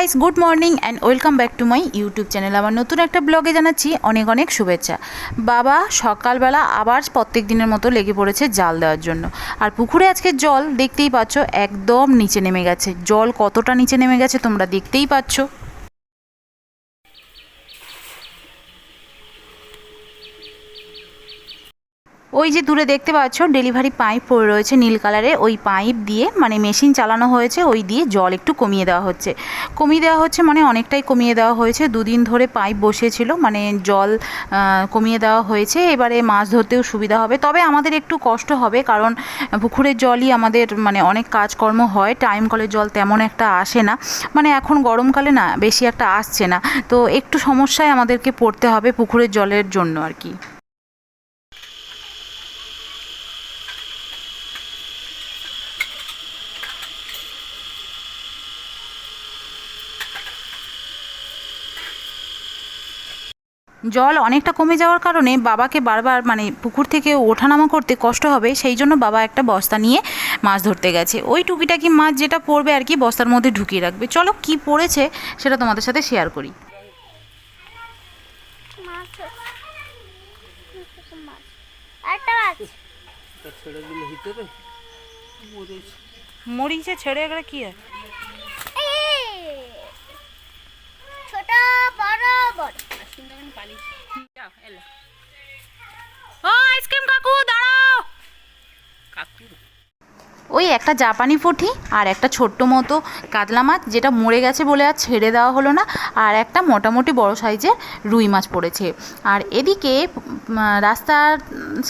Guys good morning and welcome back to my YouTube channel আমার নতুন একটা ব্লগে জানাচ্ছি অনেক অনেক শুভেচ্ছা। বাবা, সকালবেলা আবার প্রত্যেক দিনের মতো লেগে পড়েছে জাল দেওয়ার জন্য। আর পুকুরে আজকে জল দেখতেই পাচ্ছ, একদম নিচে নেমে গেছে। জল কতটা নিচে নেমে গেছে তোমরা দেখতেই পাচ্ছ। ওই যে দূরে দেখতে পাচ্ছ ডেলিভারি পাইপ পড়ে রয়েছে নীল কালারে ওই পাইপ দিয়ে মানে মেশিন চালানো হয়েছে, ওই দিয়ে জল একটু কমিয়ে দেওয়া হচ্ছে। কমিয়ে দেওয়া হচ্ছে মানে অনেকটাই কমিয়ে দেওয়া হয়েছে। দুদিন ধরে পাইপ বসিয়েছিল মানে জল কমিয়ে দেওয়া হয়েছে। এবারে মাছ ধরতেও সুবিধা হবে। তবে আমাদের একটু কষ্ট হবে, কারণ পুকুরের জলই আমাদের মানে অনেক কাজকর্ম হয়। টাইম কলের জল তেমন একটা আসে না। মানে এখন গরমকালে না, বেশি একটা আসছে না। তো একটু সমস্যায় আমাদেরকে পড়তে হবে পুকুরের জলের জন্য আর কি। জল অনেকটা কমে যাওয়ার কারণে বাবাকে বারবার মানে পুকুর থেকে ওঠানামা করতে কষ্ট হবে সেই জন্য বাবা একটা বস্তা নিয়ে মাছ ধরতে গেছে। ওই টুকিটাকি মাছ যেটা পড়বে আর কি বস্তার মধ্যে ঢুকিয়ে রাখবে। চলো কি পড়েছে সেটা তোমাদের সাথে শেয়ার করি। মরিচে ছেড়ে গেলে কি হয় এই, ছোট বড় বড় ও আইসক্রিম কাকু দাঁড়াও কাকুর ওই একটা জাপানি পুঁটি আর একটা ছোট্ট মতো কাতলা মাছ, যেটা মরে গেছে বলে আর ছেড়ে দেওয়া হলো না। আর একটা মোটামুটি বড় সাইজের রুই মাছ পড়েছে। আর এদিকে রাস্তার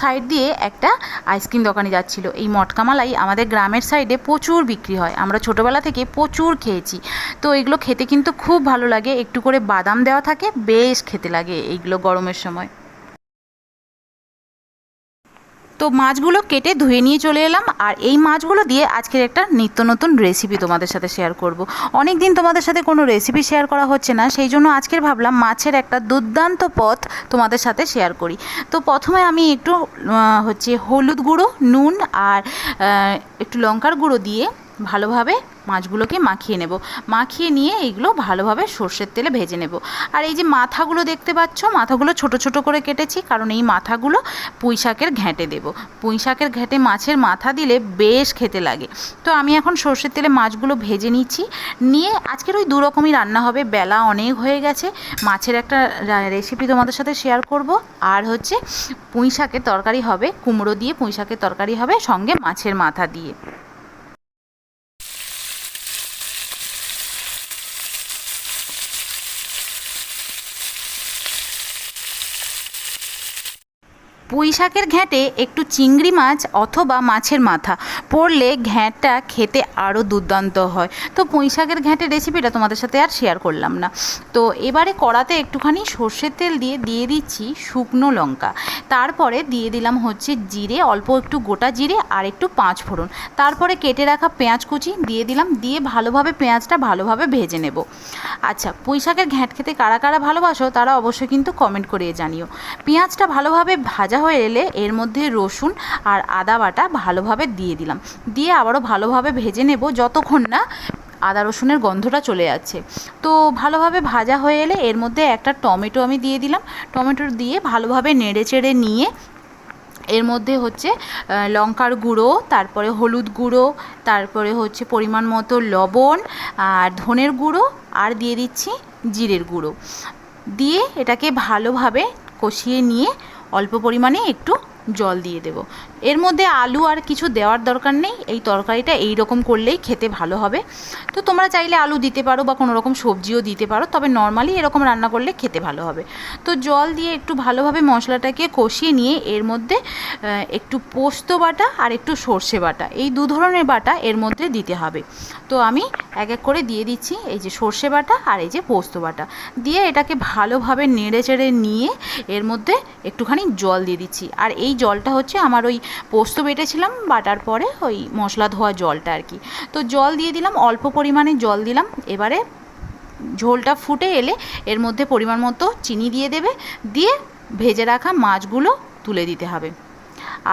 সাইড দিয়ে একটা আইসক্রিম দোকানে যাচ্ছিল। এই মটকামালাই আমাদের গ্রামের সাইডে প্রচুর বিক্রি হয়। আমরা ছোটোবেলা থেকে প্রচুর খেয়েছি। তো এগুলো খেতে কিন্তু খুব ভালো লাগে। একটু করে বাদাম দেওয়া থাকে, বেশ খেতে লাগে এইগুলো গরমের সময়। তো মাছগুলো কেটে ধুয়ে নিয়ে চলে এলাম, আর এই মাছগুলো দিয়ে আজকের একটা নিত্য নতুন রেসিপি তোমাদের সাথে শেয়ার করব। অনেক দিন তোমাদের সাথে কোনো রেসিপি শেয়ার করা হচ্ছে না, সেই জন্য আজকের ভাবলাম মাছের একটা দুর্দান্ত পথ তোমাদের সাথে শেয়ার করি। তো প্রথমে আমি একটু হচ্ছে হলুদ গুঁড়ো, নুন আর একটু লঙ্কার গুঁড়ো দিয়ে ভালোভাবে মাছগুলোকে মাখিয়ে নেব। মাখিয়ে নিয়ে এইগুলো ভালোভাবে সর্ষের তেলে ভেজে নেব। আর এই যে মাথাগুলো দেখতে পাচ্ছ, মাথাগুলো ছোট ছোট করে কেটেছি, কারণ এই মাথাগুলো পুঁই শাকের ঘ্যাঁটে দেব। পুঁই শাকের ঘ্যাঁটে মাছের মাথা দিলে বেশ খেতে লাগে। তো আমি এখন সর্ষের তেলে মাছগুলো ভেজে নিচ্ছি। নিয়ে আজকের ওই দু রকমই রান্না হবে। বেলা অনেক হয়ে গেছে। মাছের একটা রেসিপি তোমাদের সাথে শেয়ার করব। আর হচ্ছে পুঁই শাকের তরকারি হবে। কুমড়ো দিয়ে পুঁই শাকের তরকারি হবে সঙ্গে মাছের মাথা দিয়ে। পুঁই শাকের ঘ্যাঁটে একটু চিংড়ি মাছ অথবা মাছের মাথা। পড়লে ঘ্যাঁটটা খেতে আরও দুর্দান্ত হয়। তো পুঁই শাকের ঘ্যাঁটের রেসিপিটা তোমাদের সাথে আর শেয়ার করলাম না। তো এবারে কড়াতে একটুখানি সর্ষের তেল দিয়ে দিয়ে দিচ্ছি শুকনো লঙ্কা। তারপরে দিয়ে দিলাম হচ্ছে জিরে, অল্প একটু গোটা জিরে আর একটু পাঁচ ফোড়ন। তারপরে কেটে রাখা পেঁয়াজ কুচি দিয়ে দিলাম, দিয়ে ভালোভাবে পেঁয়াজটা ভালোভাবে ভেজে নেব। আচ্ছা পুঁই শাকের ঘ্যাঁট খেতে কারা কারা ভালোবাসো তারা অবশ্যই কিন্তু কমেন্ট করে জানিও। পেঁয়াজটা ভালোভাবে ভাজা হয়ে এলে এর মধ্যে রসুন আর আদা বাটা ভালোভাবে দিয়ে দিলাম। দিয়ে আবারও ভালোভাবে ভেজে নেব যতক্ষণ না আদা রসুনের গন্ধটা চলে যাচ্ছে। তো ভালোভাবে ভাজা হয়ে এলে এর মধ্যে একটা টমেটো আমি দিয়ে দিলাম। টমেটো দিয়ে ভালোভাবে নেড়ে চেড়ে নিয়ে এর মধ্যে হচ্ছে লঙ্কার গুঁড়ো, তারপরে হলুদ গুঁড়ো, তারপরে হচ্ছে পরিমাণ মতো লবণ আর ধনের গুঁড়ো আর দিয়ে দিচ্ছি জিরের গুঁড়ো। দিয়ে এটাকে ভালোভাবে কষিয়ে নিয়ে অল্প পরিমাণে একটু জল দিয়ে দেব। এর মধ্যে আলু আর কিছু দেওয়ার দরকার নেই। এই তরকারিটা এই রকম করলেই খেতে ভালো হবে। তো তোমরা চাইলে আলু দিতে পারো বা কোনো রকম সবজিও দিতে পারো, তবে নর্মালি এরকম রান্না করলে খেতে ভালো হবে। তো জল দিয়ে একটু ভালোভাবে মশলাটাকে কষিয়ে নিয়ে এর মধ্যে একটু পোস্ত বাটা আর একটু সর্ষে বাটা, এই দু ধরনের বাটা এর মধ্যে দিতে হবে। তো আমি এক এক করে দিয়ে দিচ্ছি এই যে সর্ষে বাটা আর এই যে পোস্ত বাটা। দিয়ে এটাকে ভালোভাবে নেড়ে চেড়ে নিয়ে এর মধ্যে একটুখানি জল দিয়ে দিচ্ছি। আর এই জলটা হচ্ছে আমার ওই পোস্ত বেটেছিলাম, বাটার পরে ওই মশলা ধোয়া জলটা আর কি। তো জল দিয়ে দিলাম, অল্প পরিমাণে জল দিলাম, এবারে ঝোলটা ফুটে এলে এর মধ্যে পরিমাণ মতো চিনি দিয়ে দেবে, দিয়ে ভেজে রাখা মাছগুলো তুলে দিতে হবে।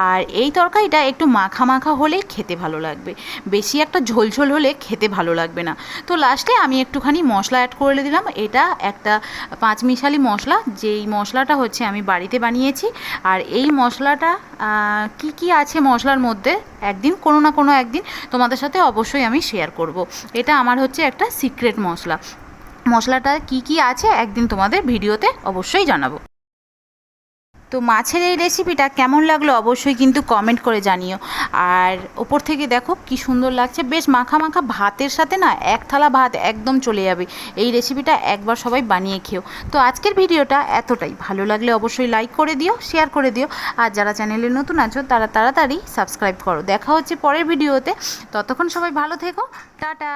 আর এই তরকারিটা একটু মাখা মাখা হলেই খেতে ভালো লাগবে। বেশি একটা ঝোলঝোল হলে খেতে ভালো লাগবে না। তো লাস্টে আমি একটুখানি মশলা অ্যাড করে দিলাম। এটা একটা পাঁচমিশালি মশলা। যেই মশলাটা হচ্ছে আমি বাড়িতে বানিয়েছি। আর এই মশলাটা কি কি আছে মশলার মধ্যে? একদিন, কোনো না কোনো একদিন তোমাদের সাথে অবশ্যই আমি শেয়ার করব। এটা আমার হচ্ছে একটা সিক্রেট মশলা। মশলাটা কি কি আছে একদিন তোমাদের ভিডিওতে অবশ্যই জানাব। তো মাছের এই রেসিপিটা কেমন লাগল অবশ্যই কিন্তু কমেন্ট করে জানিও। আর ওপর থেকে দেখো কি সুন্দর লাগছে। বেশ মাখা মাখা ভাতের সাথে না এক থালা ভাত একদম চলে যাবে। এই রেসিপিটা একবার সবাই বানিয়ে খেও। তো আজকের ভিডিওটা এতটাই। ভালো লাগলে অবশ্যই লাইক করে দিও শেয়ার করে দিও। আর যারা চ্যানেলে নতুন আছো, তারা তাড়াতাড়ি সাবস্ক্রাইব করো। দেখা হচ্ছে পরের ভিডিওতে। ততক্ষণ সবাই ভালো থেকো। টাটা!